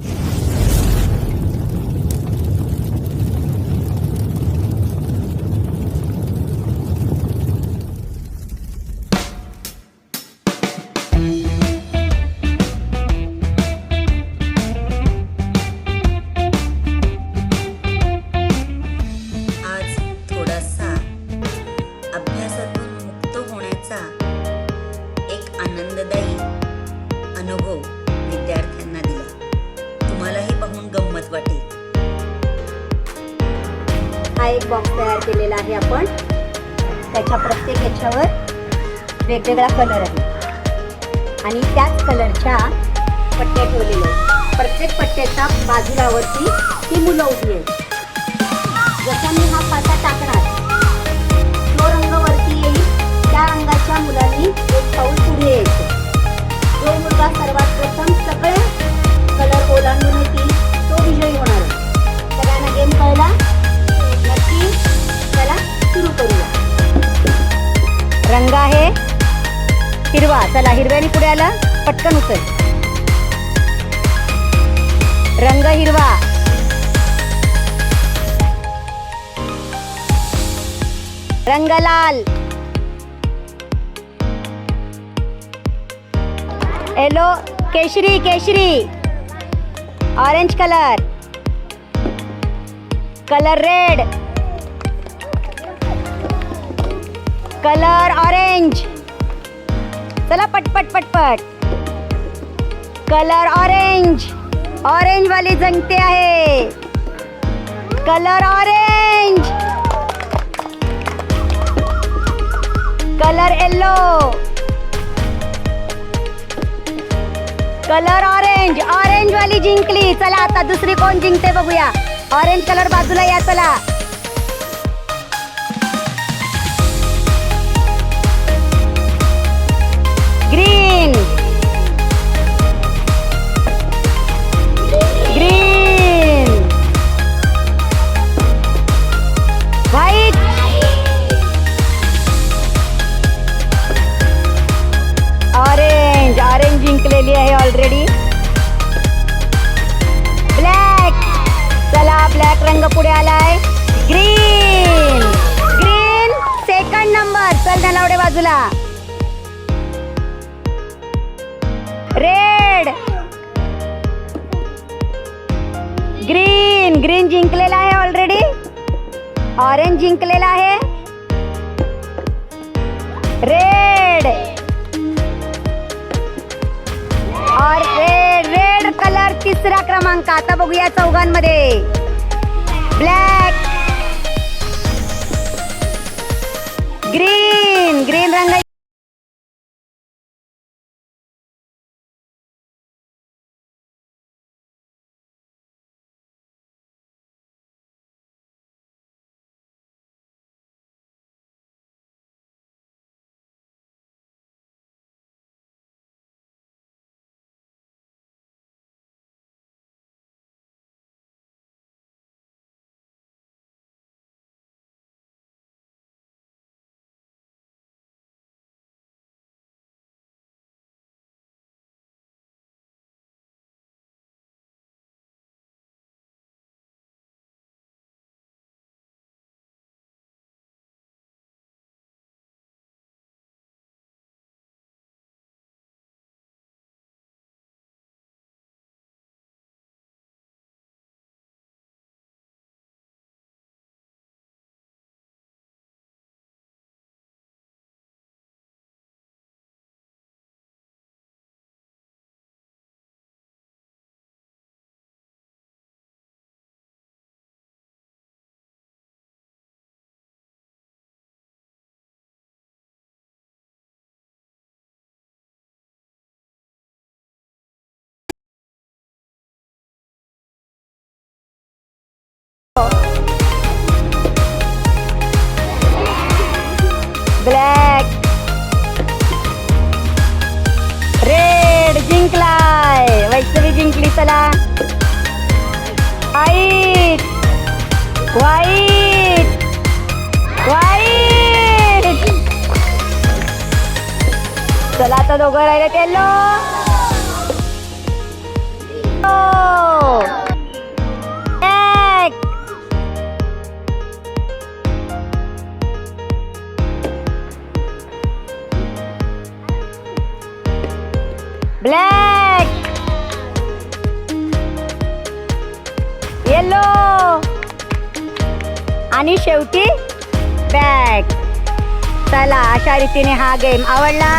you एक box तयार केलेला आहे आपण. त्याच्या प्रत्येक याच्यावर वेगवेगळा कलर आहे. आणि त्याच कलरच्या पट्ट्या ठेवलेल्या आहेत. प्रत्येक पट्ट्याच्या बाजूलावरती ती मुलं उभी आहेत. जसा मी हा फाटा टाकणार हिरवा चला हिरव्याने पुढे आला. पटकन उचल. रंग हिरवा. रंग लाल. येलो केशरी केशरी. Orange colour colour red colour orange चला पटपट पटपट कलर ऑरेंज ऑरेंज वाली जंगते आहे. Colour orange colour yellow colour orange orange वाली जिंकली. चला आता दुसरी कोण जिंकते बघूया. ऑरेंज कलर बाजूला या चला. जिंकलेली आहे ऑलरेडी ब्लॅक चला ब्लॅक रंग पुढे आलाय. ग्रीन ग्रीन सेकंड नंबर चल धनावडे बाजूला. रेड ग्रीन ग्रीन जिंकलेला आहे ऑलरेडी ऑरेंज जिंकलेला आहे. रेड और रेड रेड कलर तिसरा क्रमांक. आता बघूया चौघांमध्ये. ब्लॅक ग्रीन ग्रीन रंग ब्लॅक रेड जिंकलाय. वैष्णवी जिंकली चला. व्हाईट व्हाईट व्हाईट चला आता दोघं राहिले येल्लो ब्लॅक येलो आणि शेवटी बॅग. चला अशा रीतीने हा गेम आवडला.